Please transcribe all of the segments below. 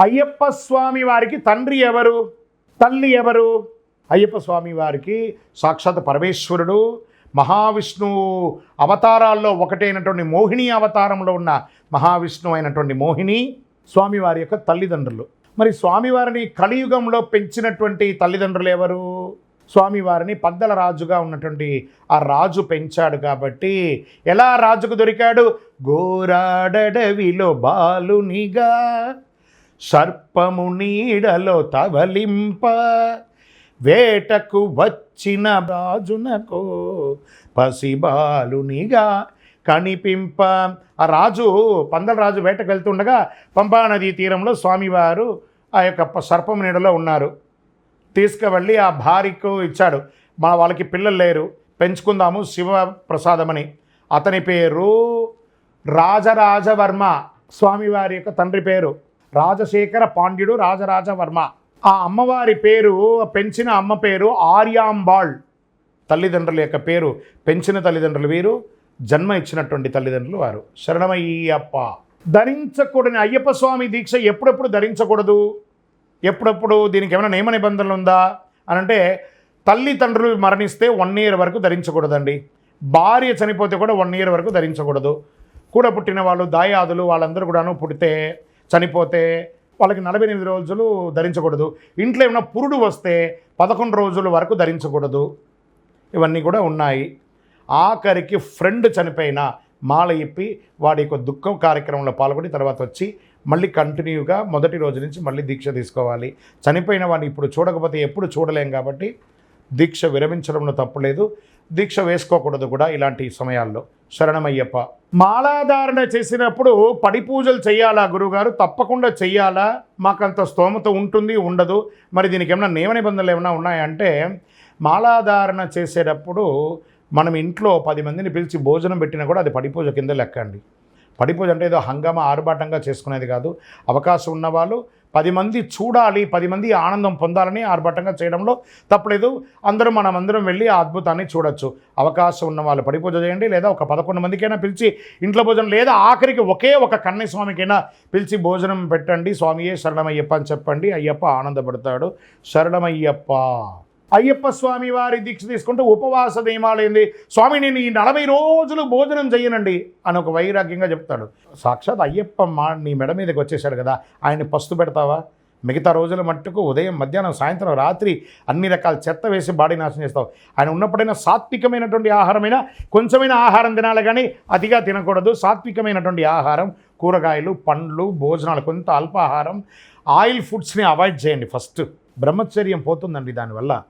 అయ్యప్ప స్వామి వారికి తండ్రి ఎవరు? తల్లి ఎవరు? అయ్యప్ప స్వామి వారికి సాక్షాత్ పరమేశ్వరుడు మహావిష్ణువు అవతారాల్లో ఒకటైనటువంటి మోహిని అవతారంలో ఉన్న మహావిష్ణువు అయినటువంటి మోహిని స్వామివారి యొక్క తల్లిదండ్రులు. మరి స్వామివారిని కలియుగంలో పెంచినటువంటి తల్లిదండ్రులు ఎవరు? స్వామివారిని పద్దల రాజుగా ఉన్నటువంటి ఆ రాజు పెంచాడు కాబట్టి ఎలా రాజుకు దొరికాడు? గోరాడడవిలో బాలునిగా సర్పము నీడలో తవలింప వేటకు వచ్చిన రాజునకు పసిబాలునిగా కనిపింప. ఆ రాజు పందల రాజు వేటకు వెళ్తుండగా పంపానదీ తీరంలో స్వామివారు ఆ యొక్క సర్పము సర్పం నీడలో ఉన్నారు. తీసుకువెళ్ళి ఆ భార్యకు ఇచ్చాడు. మా వాళ్ళకి పిల్లలు లేరు. పెంచుకుందాము శివ ప్రసాదమని అతని పేరు రాజరాజవర్మ. స్వామివారి యొక్క తండ్రి పేరు రాజశేఖర పాండ్యుడు రాజరాజవర్మ. ఆ అమ్మవారి పేరు పెంచిన అమ్మ పేరు ఆర్యాంబాళ్. తల్లిదండ్రుల యొక్క పేరు పెంచిన తల్లిదండ్రులు వీరు జన్మ ఇచ్చినటువంటి తల్లిదండ్రులు వారు. శరణమయ్యప్ప. ధరించకూడని అయ్యప్ప స్వామి దీక్ష ఎప్పుడెప్పుడు ధరించకూడదు? ఎప్పుడప్పుడు దీనికి ఏమైనా నియమ నిబంధనలు ఉందా? అని అంటే తల్లిదండ్రులు మరణిస్తే వన్ ఇయర్ వరకు ధరించకూడదండి. భార్య చనిపోతే కూడా వన్ ఇయర్ వరకు ధరించకూడదు. కూడా పుట్టిన వాళ్ళు దాయాదులు వాళ్ళందరూ కూడాను పుడితే చనిపోతే వాళ్ళకి నలభై ఎనిమిది రోజులు ధరించకూడదు. ఇంట్లో ఏమైనా పురుడు వస్తే పదకొండు రోజుల వరకు ధరించకూడదు. ఇవన్నీ కూడా ఉన్నాయి. ఆఖరికి ఫ్రెండ్ చనిపోయిన మాల ఇప్పి వాడి యొక్క దుఃఖం కార్యక్రమంలో పాల్గొని తర్వాత వచ్చి మళ్ళీ కంటిన్యూగా మొదటి రోజు నుంచి మళ్ళీ దీక్ష తీసుకోవాలి. చనిపోయిన వాడిని ఇప్పుడు చూడకపోతే ఎప్పుడు చూడలేం కాబట్టి దీక్ష విరమించడంలో తప్పులేదు దీక్ష వేసుకోకూడదు కూడా ఇలాంటి సమయాల్లో. శరణమయ్యప్ప. మాలాధారణ చేసినప్పుడు పడి పూజలు చేయాలా గురుగారు? తప్పకుండా చెయ్యాలా మాకంత స్తోమత ఉంటుంది ఉండదు. మరి దీనికి ఏమైనా నియమ నిబంధనలు ఏమైనా ఉన్నాయంటే మాలాధారణ చేసేటప్పుడు మనం ఇంట్లో పది మందిని పిలిచి భోజనం పెట్టినా కూడా అది పడిపూజ కింద లెక్కండి పడిపోదు అంటే ఏదో హంగామా ఆర్భాటంగా చేసుకునేది కాదు. అవకాశం ఉన్నవాళ్ళు పది మంది చూడాలి పది మంది ఆనందం పొందాలని ఆర్భాటంగా చేయడంలో తప్పలేదు. అందరూ మనం అందరం వెళ్ళి ఆ అద్భుతాన్ని చూడొచ్చు. అవకాశం ఉన్న వాళ్ళు పడిపూజ చేయండి లేదా ఒక పదకొండు మందికైనా పిలిచి ఇంట్లో భోజనం లేదా ఆఖరికి ఒకే ఒక కన్నయ్య స్వామికైనా పిలిచి భోజనం పెట్టండి. స్వామియే శరణమయ్యప్ప అని చెప్పండి. అయ్యప్ప ఆనందపడతాడు. శరణమయ్యప్ప. అయ్యప్ప స్వామి వారి దీక్ష తీసుకుంటూ ఉపవాస నియమాలు స్వామి నేను ఈ నలభై రోజులు భోజనం చేయనండి అని ఒక వైరాగ్యంగా చెప్తాడు. సాక్షాత్ అయ్యప్ప మా నీ మెడ మీదకి వచ్చేసాడు కదా ఆయన పస్తు పెడతావా? మిగతా రోజుల మట్టుకు ఉదయం మధ్యాహ్నం సాయంత్రం రాత్రి అన్ని రకాల చెత్త వేసి బాడీ నాశనం చేస్తావు. ఆయన ఉన్నప్పుడైనా సాత్వికమైనటువంటి ఆహారమైనా కొంచెమైన ఆహారం తినాలి కానీ అతిగా తినకూడదు. సాత్వికమైనటువంటి ఆహారం కూరగాయలు పండ్లు భోజనాలు కొంత అల్పాహారం ఆయిల్ ఫుడ్స్ని అవాయిడ్ చేయండి ఫస్ట్. బ్రహ్మచర్యం పోతుందండి దానివల్ల.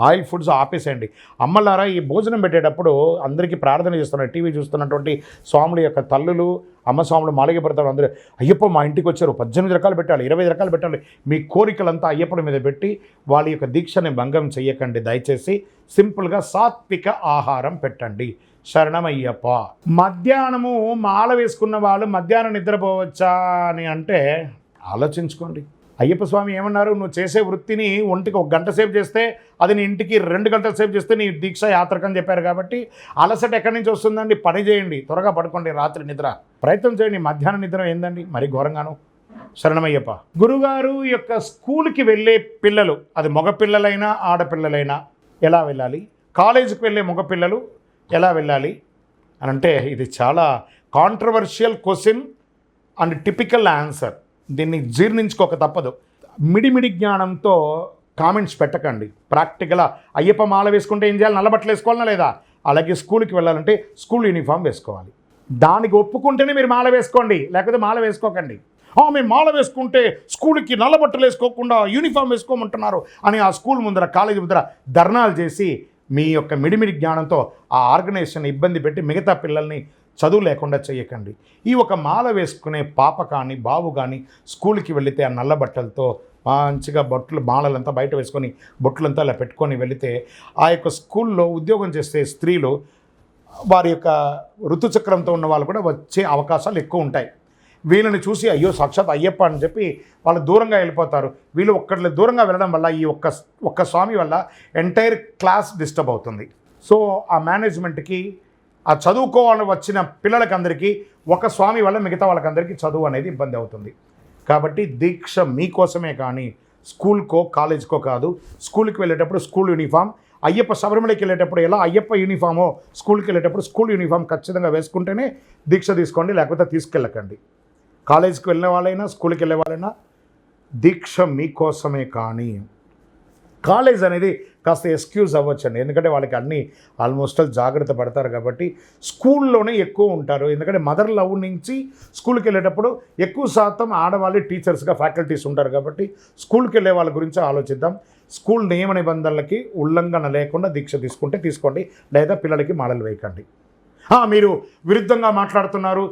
ఆయిల్ ఫుడ్స్ ఆపేసేయండి. అమ్మలారా ఈ భోజనం పెట్టేటప్పుడు అందరికీ ప్రార్థన చేస్తున్నారు. టీవీ చూస్తున్నటువంటి స్వాముల యొక్క తల్లులు అమ్మ స్వాములు మాలిక పెడతారు అందరూ అయ్యప్ప మా ఇంటికి వచ్చారు. పద్దెనిమిది రకాలు పెట్టాలి ఇరవై రకాలు పెట్టాలి. మీ కోరికలంతా అయ్యప్పల మీద పెట్టి వాళ్ళ యొక్క దీక్షని భంగం చెయ్యకండి. దయచేసి సింపుల్గా సాత్విక ఆహారం పెట్టండి. శరణమయ్యప్ప. మధ్యాహ్నము మాల వేసుకున్న వాళ్ళు మధ్యాహ్నం నిద్రపోవచ్చా అని అంటే ఆలోచించుకోండి. అయ్యప్ప స్వామి ఏమన్నారు? నువ్వు చేసే వృత్తిని ఒంటికి ఒక గంట సేపు చేస్తే అది నీ ఇంటికి రెండు గంటల సేపు చేస్తే నీ దీక్ష యాత్రకని చెప్పారు కాబట్టి అలసట ఎక్కడి నుంచి వస్తుందండి? పని చేయండి త్వరగా పడుకోండి రాత్రి నిద్ర. ప్రయత్నం చేయండి మధ్యాహ్న నిద్ర ఏందండి? మరి ఘోరంగాను. శరణమయ్యప్ప. గురుగారు యొక్క స్కూల్కి వెళ్ళే పిల్లలు అది మగపిల్లలైనా ఆడపిల్లలైనా ఎలా వెళ్ళాలి? కాలేజీకి వెళ్ళే మగపిల్లలు ఎలా వెళ్ళాలి? అని అంటే ఇది చాలా controversial question and typical answer దీన్ని జీర్ణించుకోక తప్పదు. మిడిమిడి జ్ఞానంతో కామెంట్స్ పెట్టకండి. ప్రాక్టికల్గా అయ్యప్ప మాల వేసుకుంటే ఏం చేయాలి? నల్లబట్టలు వేసుకోవాలనా లేదా? అలాగే స్కూల్కి వెళ్ళాలంటే స్కూల్ యూనిఫామ్ వేసుకోవాలి. దానికి ఒప్పుకుంటేనే మీరు మాల వేసుకోండి. లేకపోతే మాల వేసుకోకండి. మేము మాల వేసుకుంటే స్కూల్కి నల్లబట్టలు వేసుకోకుండా యూనిఫామ్ వేసుకోమంటున్నారు అని ఆ స్కూల్ ముందర కాలేజీ ముందర ధర్నాలు చేసి మీ యొక్క మిడిమిడి జ్ఞానంతో ఆ ఆర్గనైజేషన్ ఇబ్బంది పెట్టి మిగతా పిల్లల్ని చదువు లేకుండా చేయకండి. ఈ ఒక మాల వేసుకునే పాప కానీ బాబు కానీ స్కూల్కి వెళితే ఆ నల్ల బట్టలతో మంచిగా బొట్లు మాలలంతా బయట వేసుకొని బొట్లంతా అలా పెట్టుకొని వెళితే ఆ యొక్క స్కూల్లో ఉద్యోగం చేసే స్త్రీలు వారి యొక్క ఋతుచక్రంతో ఉన్న వాళ్ళు కూడా వచ్చే అవకాశాలు ఎక్కువ ఉంటాయి. వీళ్ళని చూసి అయ్యో సాక్షాత్ అయ్యప్ప అని చెప్పి వాళ్ళు దూరంగా వెళ్ళిపోతారు. వీళ్ళు ఒక్కటి దూరంగా వెళ్ళడం వల్ల ఈ ఒక్క ఒక్క స్వామి వల్ల ఎంటైర్ క్లాస్ డిస్టర్బ్ అవుతుంది. సో ఆ మేనేజ్మెంట్కి ఆ చదువుకోవాలని వచ్చిన పిల్లలకందరికీ ఒక స్వామి వల్ల మిగతా వాళ్ళకందరికీ చదువు అనేది ఇబ్బంది అవుతుంది. కాబట్టి దీక్ష మీకోసమే కానీ స్కూల్కో కాలేజ్కో కాదు స్కూల్కి వెళ్ళేటప్పుడు స్కూల్ యూనిఫామ్ అయ్యప్ప శబరిమలకి వెళ్ళేటప్పుడు ఎలా అయ్యప్ప యూనిఫామో స్కూల్కి వెళ్ళేటప్పుడు స్కూల్ యూనిఫామ్ ఖచ్చితంగా వేసుకుంటేనే దీక్ష తీసుకోండి లేకపోతే తీసుకెళ్ళకండి. కాలేజీకి వెళ్ళిన వాళ్ళైనా స్కూల్కి వెళ్ళే వాళ్ళైనా దీక్ష మీకోసమే కానీ కాలేజ్ అనేది కాస్త ఎక్స్క్యూజ్ అవ్వచ్చండి. ఎందుకంటే వాళ్ళకి అన్ని ఆల్మోస్ట్ ఆల్ జాగ్రత్త పడతారు కాబట్టి స్కూల్లోనే ఎక్కువ ఉంటారు. ఎందుకంటే మదర్ లవ్ నుంచి స్కూల్కి వెళ్ళేటప్పుడు ఎక్కువ శాతం ఆడవాళ్ళు టీచర్స్గా ఫ్యాకల్టీస్ ఉంటారు కాబట్టి స్కూల్కి వెళ్ళే వాళ్ళ గురించి ఆలోచిద్దాం. స్కూల్ నియమ నిబంధనలకి ఉల్లంఘన లేకుండా దీక్ష తీసుకుంటే తీసుకోండి. లేదా పిల్లలకి మాడలు వేయకండి. మీరు విరుద్ధంగా మాట్లాడుతున్నారు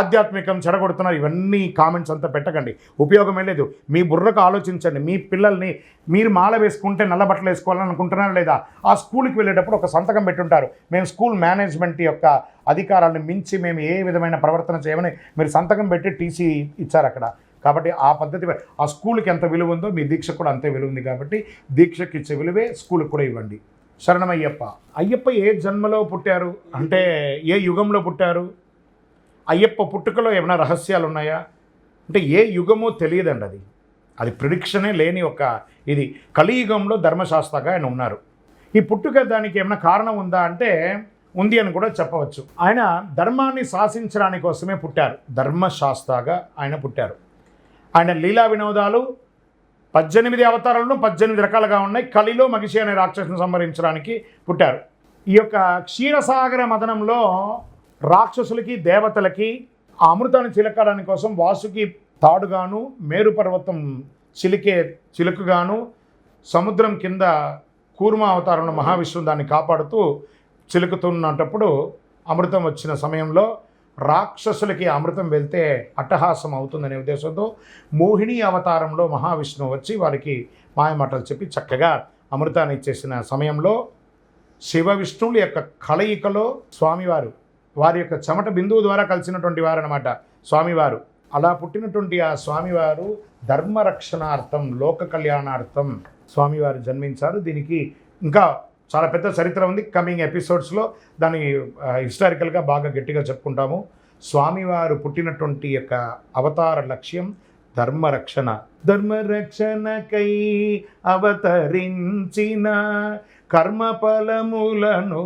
ఆధ్యాత్మికం చెడగొడుతున్నారు ఇవన్నీ కామెంట్స్ అంతా పెట్టకండి. ఉపయోగమే లేదు. మీ బుర్రకు ఆలోచించండి. మీ పిల్లల్ని మీరు మాల వేసుకుంటే నల్ల బట్టలు వేసుకోవాలని అనుకుంటున్నారా లేదా? ఆ స్కూల్కి వెళ్ళేటప్పుడు ఒక సంతకం పెట్టుంటారు. మేము స్కూల్ మేనేజ్మెంట్ యొక్క అధికారాలను మించి మేము ఏ విధమైన ప్రవర్తన చేయమని మీరు సంతకం పెట్టి టీసీ ఇచ్చారు అక్కడ. కాబట్టి ఆ పద్ధతి ఆ స్కూల్కి ఎంత విలువ ఉందో మీ దీక్షకు కూడా అంతే విలువ ఉంది కాబట్టి దీక్షకి ఇచ్చే విలువే స్కూల్కి కూడా ఇవ్వండి. శరణమయ్యప్ప. అయ్యప్ప ఏ జన్మలో పుట్టారు? అంటే ఏ యుగంలో పుట్టారు? అయ్యప్ప పుట్టుకలో ఏమైనా రహస్యాలు ఉన్నాయా అంటే ఏ యుగమో తెలియదండి అది. అది ప్రిడిక్షనే లేని ఒక ఇది. కలియుగంలో ధర్మశాస్త్రగా ఆయన ఉన్నారు. ఈ పుట్టుక దానికి ఏమైనా కారణం ఉందా అంటే ఉంది అని కూడా చెప్పవచ్చు. ఆయన ధర్మాన్ని శాసించడానికి కోసమే పుట్టారు. ధర్మశాస్త్రగా ఆయన పుట్టారు. ఆయన లీలా వినోదాలు పద్దెనిమిది అవతారాలను పద్దెనిమిది రకాలుగా ఉన్నాయి. కలిలో మగిషి అనే రాక్షసుని సంహరించడానికి పుట్టారు. ఈ యొక్క క్షీరసాగర మదనంలో రాక్షసులకి దేవతలకి ఆ అమృతాన్ని చిలకడానికి కోసం వాసుకి తాడుగాను మేరు పర్వతం చిలికే చిలుకుగాను సముద్రం కింద కూర్మ అవతారంలో మహావిష్ణువు దాన్ని కాపాడుతూ చిలుకుతున్నటప్పుడు అమృతం వచ్చిన సమయంలో రాక్షసులకి అమృతం వెళ్తే అట్టహాసం అవుతుందనే ఉద్దేశంతో మోహిని అవతారంలో మహావిష్ణువు వచ్చి వారికి మాయమాటలు చెప్పి చక్కగా అమృతాన్ని ఇచ్చేసిన సమయంలో శివ విష్ణువుల యొక్క కలయికలో స్వామివారు వారి యొక్క చెమట బిందువు ద్వారా కలిసినటువంటి వారు అనమాట స్వామివారు. అలా పుట్టినటువంటి ఆ స్వామివారు ధర్మరక్షణార్థం లోక కళ్యాణార్థం స్వామివారు జన్మించారు. దీనికి ఇంకా చాలా పెద్ద చరిత్ర ఉంది. కమింగ్ ఎపిసోడ్స్లో దాన్ని హిస్టారికల్గా బాగా గట్టిగా చెప్పుకుంటాము. స్వామివారు పుట్టినటువంటి యొక్క అవతార లక్ష్యం ధర్మరక్షణ. ధర్మరక్షణకై అవతరించిన కర్మఫలములను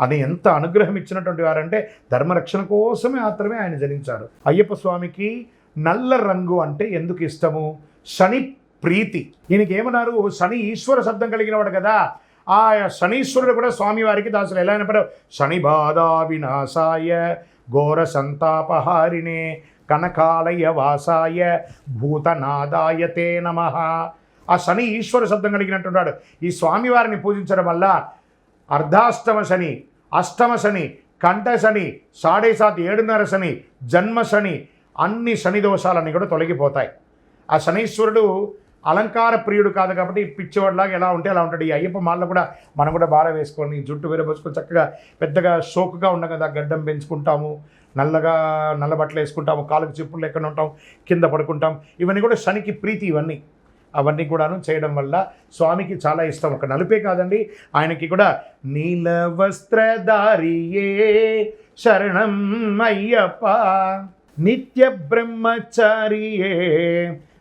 అని ఎంత అనుగ్రహం ఇచ్చినటువంటి వారంటే ధర్మరక్షణ కోసమే మాత్రమే ఆయన జనించారు. అయ్యప్ప స్వామికి నల్ల రంగు అంటే ఎందుకు ఇష్టము? శని ప్రీతి. ఈయనకి ఏమన్నారు? శని ఈశ్వర శబ్దం కలిగిన వాడు కదా ఆ శనీశ్వరుడు కూడా స్వామివారికి దాసులు. ఎలా అయినప్పుడు శని బాధా వినాశాయ ఘోర సంతాపహారిణే కనకాలయ వాసాయ భూతనాదాయ తే నమ. ఆ శని ఈశ్వర శబ్దం కలిగినట్టున్నాడు. ఈ స్వామివారిని పూజించడం వల్ల అర్ధాష్టమ శని అష్టమ శని కంఠ శని సాడే సాత్ ఏడున్నర శని జన్మ శని అన్ని శని దోషాలన్నీ కూడా తొలగిపోతాయి. ఆ శనీశ్వరుడు అలంకార ప్రియుడు కాదు కాబట్టి పిచ్చివాడిలాగా ఎలా ఉంటే అలా ఉంటాడు. ఈ అయ్యప్ప మాల్లో కూడా మనం కూడా బాగా వేసుకొని జుట్టు వేరబోసుకొని చక్కగా పెద్దగా షోక్గా ఉన్న కదా గడ్డం పెంచుకుంటాము. నల్లగా నల్ల బట్టలు వేసుకుంటాము. కాలుకు చెప్పులు ఎక్కడ ఉంటాం. కింద పడుకుంటాం. ఇవన్నీ కూడా శనికి ప్రీతి ఇవన్నీ. అవన్నీ కూడాను చేయడం వల్ల స్వామికి చాలా ఇష్టం. ఒక నలుపే కాదండి. ఆయనకి కూడా నీల వస్త్రధారియే శరణం అయ్యప్ప నిత్య బ్రహ్మచారియే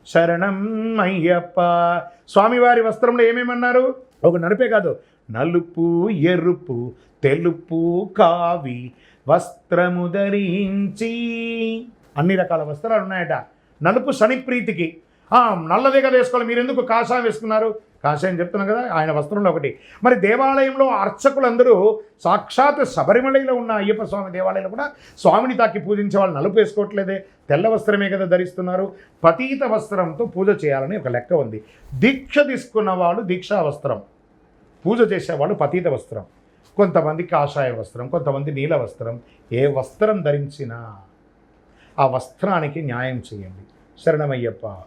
శరణం అయ్యప్ప. స్వామివారి వస్త్రంలో ఏమేమన్నారు? ఒక నలుపే కాదు నలుపు ఎరుపు తెలుపు కావి వస్త్రము ధరించి. అన్ని రకాల వస్త్రాలు ఉన్నాయట నలుపు శని ప్రీతికి నల్లదే కదా వేసుకోవాలి. మీరు ఎందుకు కాషాయం వేసుకున్నారు? కాషాయం చెప్తున్నాం కదా ఆయన వస్త్రంలో ఒకటి. మరి దేవాలయంలో అర్చకులందరూ సాక్షాత్ శబరిమలలో ఉన్న అయ్యప్ప స్వామి దేవాలయంలో కూడా స్వామిని తాకి పూజించే వాళ్ళు నలుపు వేసుకోవట్లేదే తెల్ల వస్త్రమే కదా ధరిస్తున్నారు. పతీత వస్త్రంతో పూజ చేయాలని ఒక లెక్క ఉంది. దీక్ష తీసుకున్న వాళ్ళు దీక్షా వస్త్రం పూజ చేసేవాళ్ళు పతీత వస్త్రం కొంతమంది కాషాయ వస్త్రం కొంతమంది నీల వస్త్రం. ఏ వస్త్రం ధరించినా ఆ వస్త్రానికి న్యాయం చేయండి. శరణమయ్యప్ప.